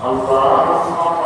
Allah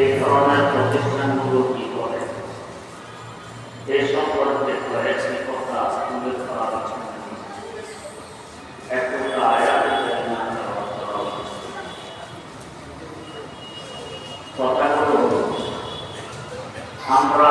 এ ধরনের প্রতিষ্ঠানগুলো কি করে? এ সম্পর্কে কথা তুলে ধরা আমরা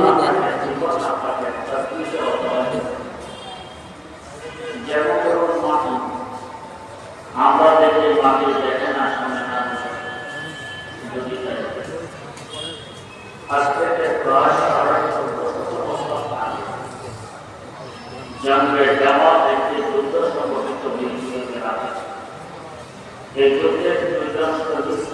আমরা দেখে মাটি দেখে না শুনে না যদি আজকে জন্মে যাওয়া একটি যুদ্ধ এই যুদ্ধের দুজন সদস্য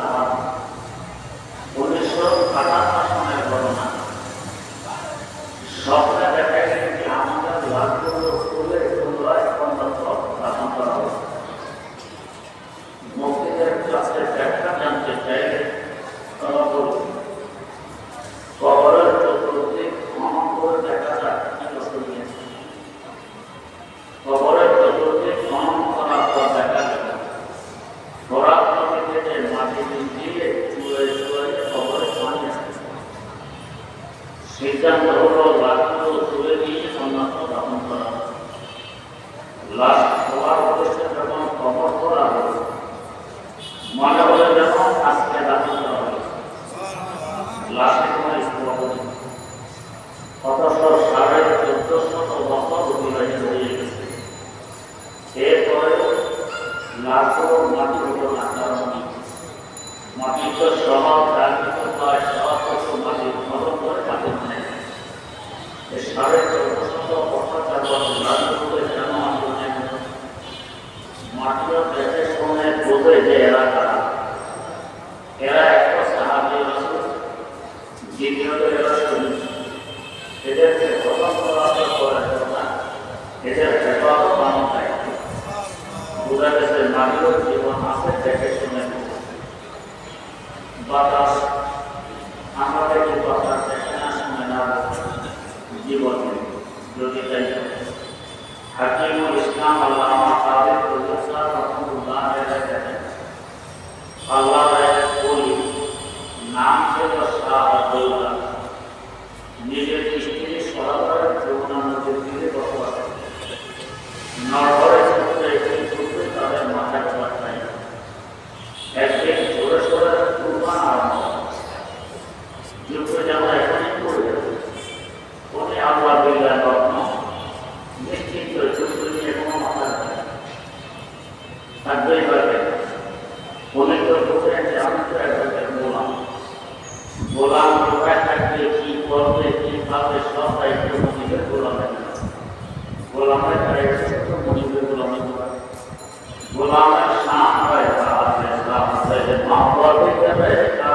লাশে তোমার স্থাপন অথচ সাড়ে চোদ্দ শত বছর অতিবাহিত হয়ে গেছে এরপরে লাখো মাটির উপর রাখা মাটিত স্বভাব রাজনীত হয় সব কিছু মাটির খরচ করে মাটির নেয় এই সাড়ে চোদ্দশত বছর যাবত রাজনীতি কেন আন্দোলন মাটির দেশের সময় বোঝে যে বাতাস আমাদের যে বাতাস দেখে না শুনে না জীবনে যদি তাই হাকিমুল ইসলাম আল্লাহ Fatih Demek,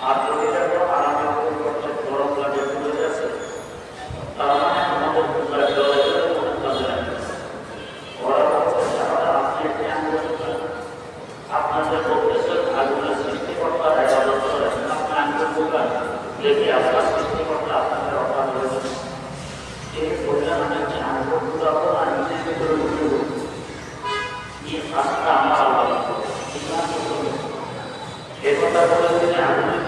আর যদি দেখো আরামের পরিবর্তে গরম লাগে বুঝে গেছে তার মানে আমাদের আপনাদের বলতেছে আগুনের সৃষ্টিকর্তা একাদশ করেছেন আপনি আগুন বলবেন দেখি আপনার সৃষ্টিকর্তা আপনাদের অভাব রয়েছে তিনি বললেন আমি এ কথা বলে তিনি আগুনের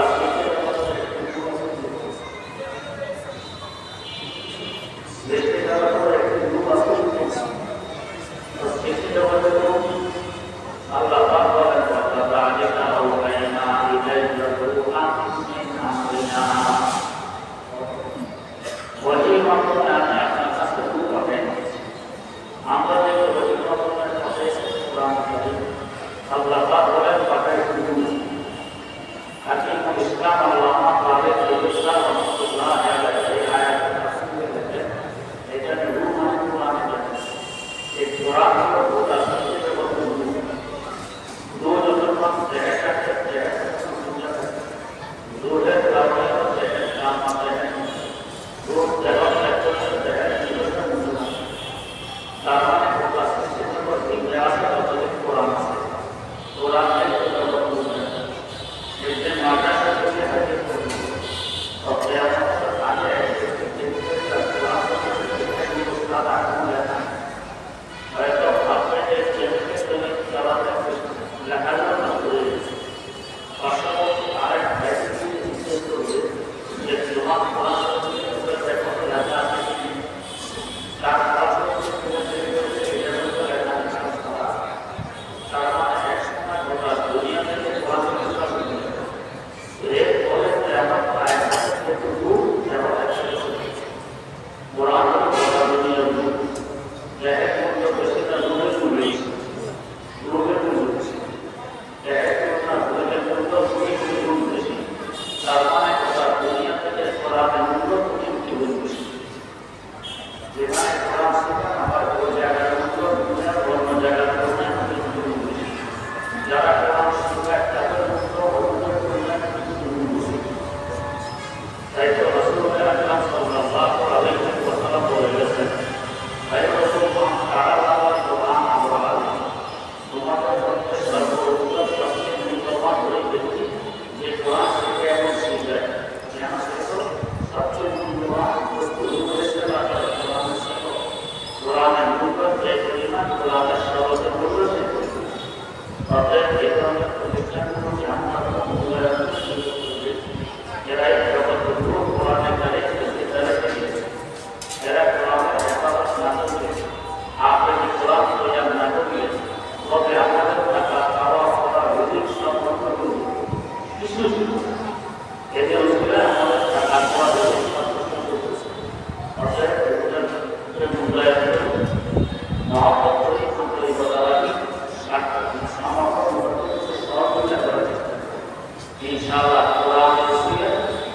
ইনশাআল্লাহ কোরআন শুনে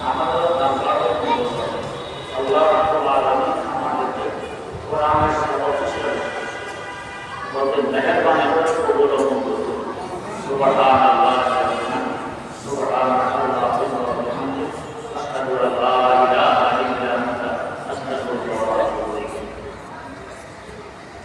আমাদের দাম্পত্য জীবন আল্লাহ রাব্বুল আলামিন আমাদেরকে করে কবুল করুন। সুবহানাল্লাহ।